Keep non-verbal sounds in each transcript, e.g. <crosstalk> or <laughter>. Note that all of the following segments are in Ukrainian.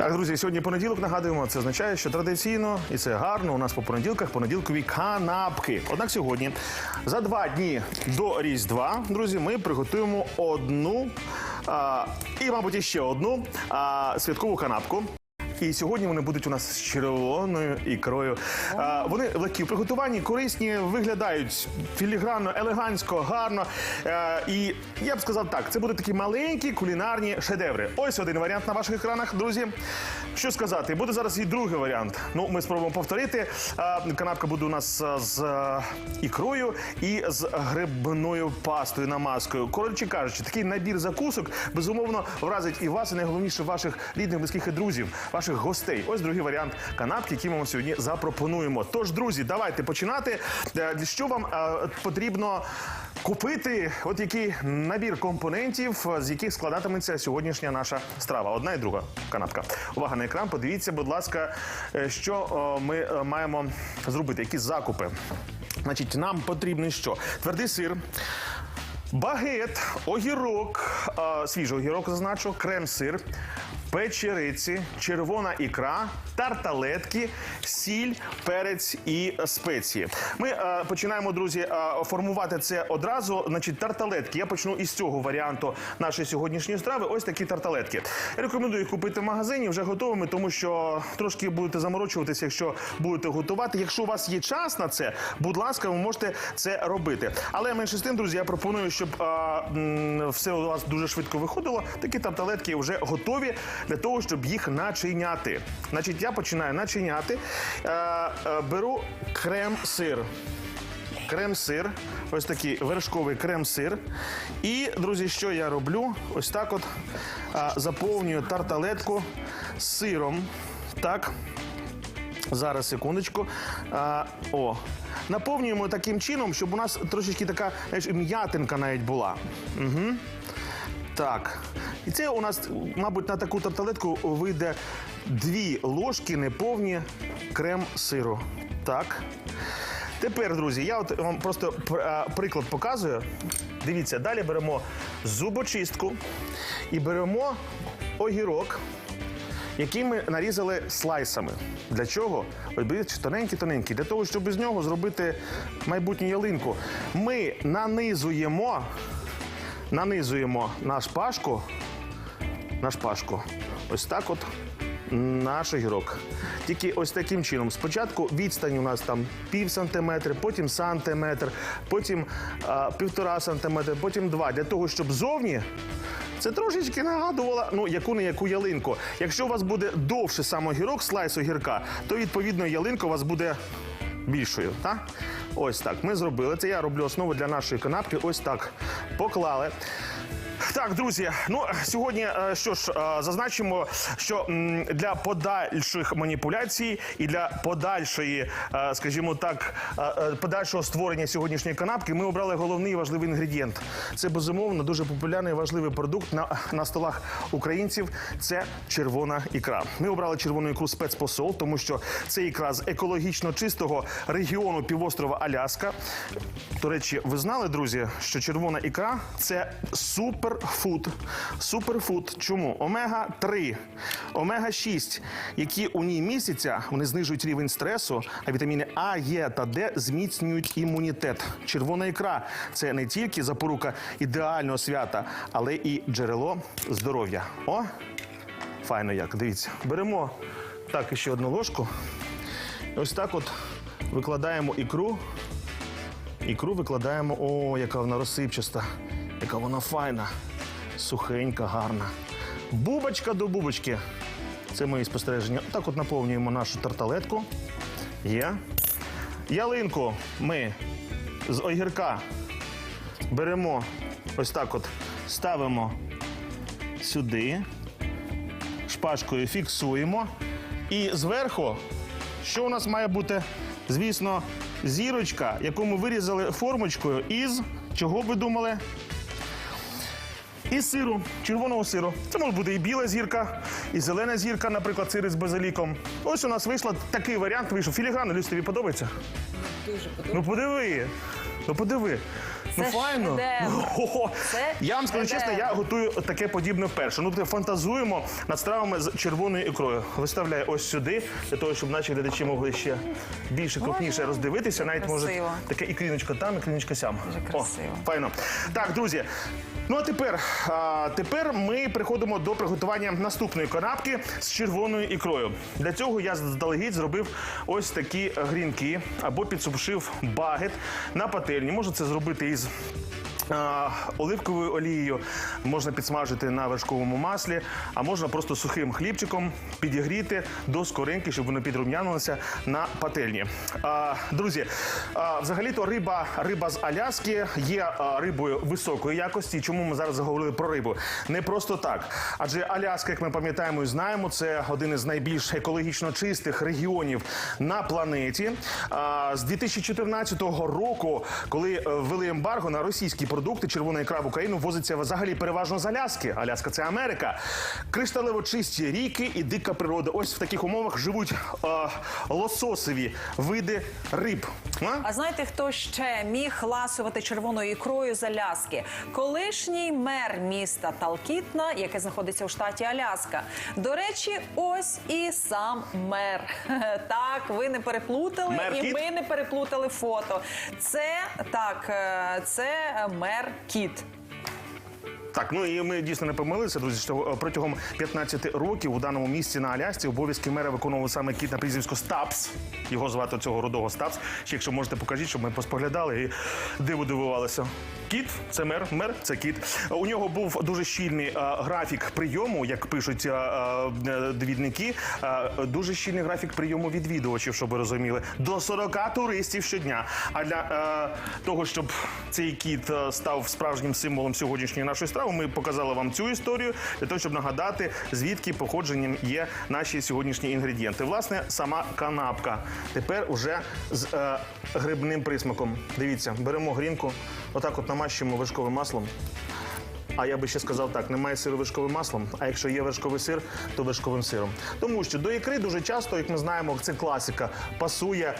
Так, друзі, сьогодні понеділок нагадуємо. Це означає, що традиційно і це гарно. У нас по понеділках понеділкові канапки. Однак сьогодні, за два дні до Різдва, друзі, ми приготуємо одну а, і, мабуть, іще одну а, святкову канапку. І сьогодні вони будуть у нас з червоною ікрою. А, вони легкі в приготуванні, корисні, виглядають філігранно, елегантсько, гарно. Е, і я б сказав так: це будуть такі маленькі кулінарні шедеври. Ось один варіант на ваших екранах, друзі. Що сказати? Буде зараз і другий варіант. Ну, ми спробуємо повторити. А, канапка буде у нас з а, ікрою і з грибною пастою намазкою. Коротше кажучи, такий набір закусок безумовно вразить і вас, і найголовніше ваших рідних, близьких і друзів, ваших гостей. Ось другий варіант канапки, який ми вам сьогодні запропонуємо. Тож, друзі, давайте починати. Е, що вам е, потрібно купити? От який набір компонентів, е, з яких складатиметься сьогоднішня наша страва. Одна і друга канапка. Увага на екран. Подивіться, будь ласка, що ми маємо зробити, які закупи. Значить, нам потрібний що? Твердий сир. Багет, огірок, свіжий огірок зазначу, крем-сир, печериці, червона ікра, тарталетки, сіль, перець і спеції. Ми е, починаємо, друзі, е, формувати це одразу. Значить, тарталетки. Я почну із цього варіанту нашої сьогоднішньої страви. Ось такі тарталетки. Я рекомендую їх купити в магазині вже готовими, тому що трошки будете заморочуватися, якщо будете готувати. Якщо у вас є час на це, будь ласка, ви можете це робити. Але менше з тим, друзі, я пропоную, щоб е, все у вас дуже швидко виходило. Такі тарталетки вже готові для того, щоб їх начиняти. Значить, я починаю начиняти. Е, е, беру крем-сир. Крем-сир, ось такий вершковий крем-сир. І, друзі, що я роблю? Ось так от а, заповнюю тарталетку сиром. Так. Зараз, секундочку. А, о. Наповнюємо таким чином, щоб у нас трошечки така м'ятинка навіть була. Угу. Так. І це у нас, мабуть, на таку тарталетку вийде дві ложки неповні крем-сиру. Так. Тепер, друзі, я от вам просто приклад показую. Дивіться, далі беремо зубочистку і беремо огірок, який ми нарізали слайсами. Для чого? Ось бачите, тоненький-тоненький. Для того, щоб з нього зробити майбутню ялинку. Ми нанизуємо, нанизуємо на шпажку, на шпажку. Ось так от наш огірок. Тільки ось таким чином. Спочатку відстань у нас там пів сантиметри, потім сантиметр, потім а, півтора сантиметра, потім два. Для того, щоб зовні це трошечки нагадувало ну яку не яку ялинку. Якщо у вас буде довше сам огірок, слайс огірка, то відповідно ялинка у вас буде більшою. Так? Ось так. Ми зробили це. Я роблю основу для нашої канапки. Ось так. Поклали. Так, друзі, ну сьогодні е, що ж е, зазначимо, що для подальших маніпуляцій і для подальшої, е, скажімо так, подальшого створення сьогоднішньої канапки ми обрали головний важливий інгредієнт. Це безумовно дуже популярний важливий продукт на, на столах українців. Це червона ікра. Ми обрали червону ікру спецпосол, тому що це ікра з екологічно чистого регіону півострова Аляска. До речі, ви знали, друзі, що червона ікра це суперфуд. Суперфуд. Чому? Омега 3, омега 6, які у ній містяться, вони знижують рівень стресу, а вітаміни А, Е та Д зміцнюють імунітет. Червона ікра це не тільки запорука ідеального свята, але і джерело здоров'я. О, файно як. Дивіться. Беремо так ще одну ложку. Ось так от викладаємо ікру. Ікру викладаємо. О, яка вона розсипчаста, яка вона файна, сухенька, гарна. Бубочка до бубочки. Це мої спостереження. Так от наповнюємо нашу тарталетку. Є. Ялинку ми з огірка беремо ось так от, ставимо сюди, шпажкою фіксуємо. І зверху, що у нас має бути? Звісно, зірочка, яку ми вирізали формочкою із чого ви думали? Із сиру, червоного сиру. Це може бути і біла зірка, і зелена зірка, наприклад, сири з базиліком. Ось у нас вийшло такий варіант. Вийшов філігран. Люсь, тобі подобається? Дуже подобається. Ну подиви. Ну подиви. Ну файно. шедевр. Ого. Це я вам скажу чесно, я готую таке подібне вперше. Ну, фантазуємо над стравами з червоною ікрою. Виставляю ось сюди, для того, щоб наші глядачі могли ще більше крупніше роздивитися. Навіть може Красиво. таке ікріночка там, ікріночка сям. Дуже красиво. О, файно. Так, друзі. Ну а тепер, а, тепер ми приходимо до приготування наступної канапки з червоною ікрою. Для цього я заздалегідь зробив ось такі грінки або підсушив багет на пательні. Можна це зробити із а, оливковою олією, можна підсмажити на вершковому маслі, а можна просто сухим хлібчиком підігріти до скоринки, щоб воно підрум'янилося на пательні. Друзі, взагалі-то риба, риба з Аляски є рибою високої якості. Чому ми зараз заговорили про рибу? Не просто так. Адже Аляска, як ми пам'ятаємо і знаємо, це один із найбільш екологічно чистих регіонів на планеті. З 2014 року, коли е, ввели ембарго на російські продукти, червона ікра в Україну возиться взагалі переважно з Аляски. Аляска це Америка. Кришталево чисті ріки і дика природа. Ось в таких умовах живуть е, лососові види риб. А? А знаєте, хто ще міг ласувати червоною ікрою з Аляски? Колишній мер міста Талкітна, яке знаходиться у штаті Аляска. До речі, ось і сам мер. <laughs> Так, ви не переплутали, Мер і ми не переплутали фото. Це так, е, це мер Кіт. Так, ну і ми дійсно не помилилися, друзі. Що е, протягом 15 років у даному місці на Алясці обов'язки мера виконував саме кіт на прізвисько Стапс. Його звати цього рудого Стапс. Ще якщо можете покажіть, щоб ми поспоглядали і диву дивувалися. Кіт це мер, мер це кіт. У нього був дуже щільний е, графік прийому, як пишуть е, е, довідники. е, дуже щільний графік прийому відвідувачів, щоб ви розуміли. До 40 туристів щодня. А для е, того, щоб цей кіт став справжнім символом сьогоднішньої нашої страви, ми показали вам цю історію для того, щоб нагадати, звідки походженням є наші сьогоднішні інгредієнти. Власне, сама канапка. Тепер уже з е, грибним присмаком. Дивіться, беремо грінку, отак от намащуємо вершковим маслом. А я би ще сказав так: немає сиру вершковим маслом. А якщо є вершковий сир, то вершковим сиром. Тому що до ікри дуже часто, як ми знаємо, це класика, пасує.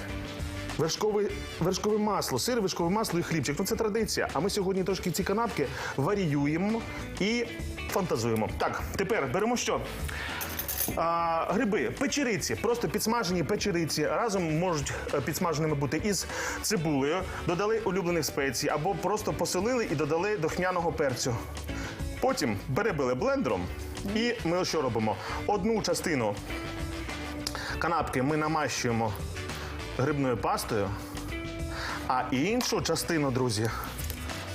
Вершкове, масло, сир, вершкове масло і хлібчик. Ну це традиція. А ми сьогодні трошки ці канапки варіюємо і фантазуємо. Так, тепер беремо що? А, гриби, печериці, просто підсмажені печериці. Разом можуть е, підсмаженими бути із цибулею, додали улюблених спецій або просто посолили і додали дохмяного перцю. Потім перебили блендером, і ми що робимо? Одну частину канапки ми намащуємо грибною пастою, а іншу частину, друзі,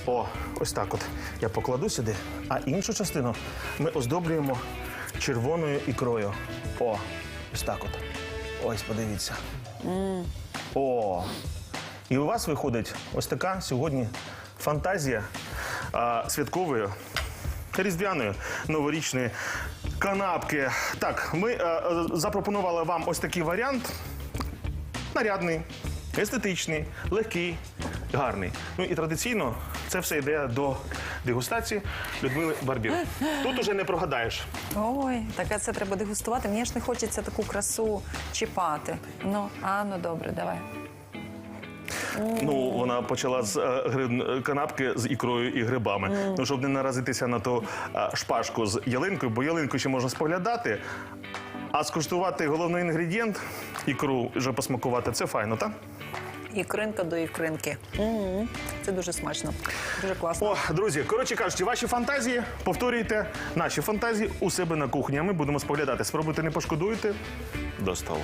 о, ось так от я покладу сюди, а іншу частину ми оздоблюємо червоною ікрою. О, ось так от. Ось, подивіться. О. І у вас виходить ось така сьогодні фантазія а, святкової, різдвяної, новорічної канапки. Так, ми е, е, запропонували вам ось такий варіант нарядний, естетичний, легкий, гарний. Ну і традиційно це все йде до дегустації Людмили Барбір. Тут уже не прогадаєш. Ой, так а це треба дегустувати. Мені ж не хочеться таку красу чіпати. Ну, а ну добре, давай. Ну, вона почала з е, гриб- канапки з ікрою і грибами. Ну, щоб не наразитися на ту е, шпажку з ялинкою, бо ялинку ще можна споглядати. А скуштувати головний інгредієнт ікру вже посмакувати це файно, так? Ікринка до ікринки. Це дуже смачно, дуже класно. Друзі, коротше кажучи, ваші фантазії повторюйте наші фантазії у себе на кухні. А ми будемо споглядати. Спробуйте, не пошкодуєте. До столу.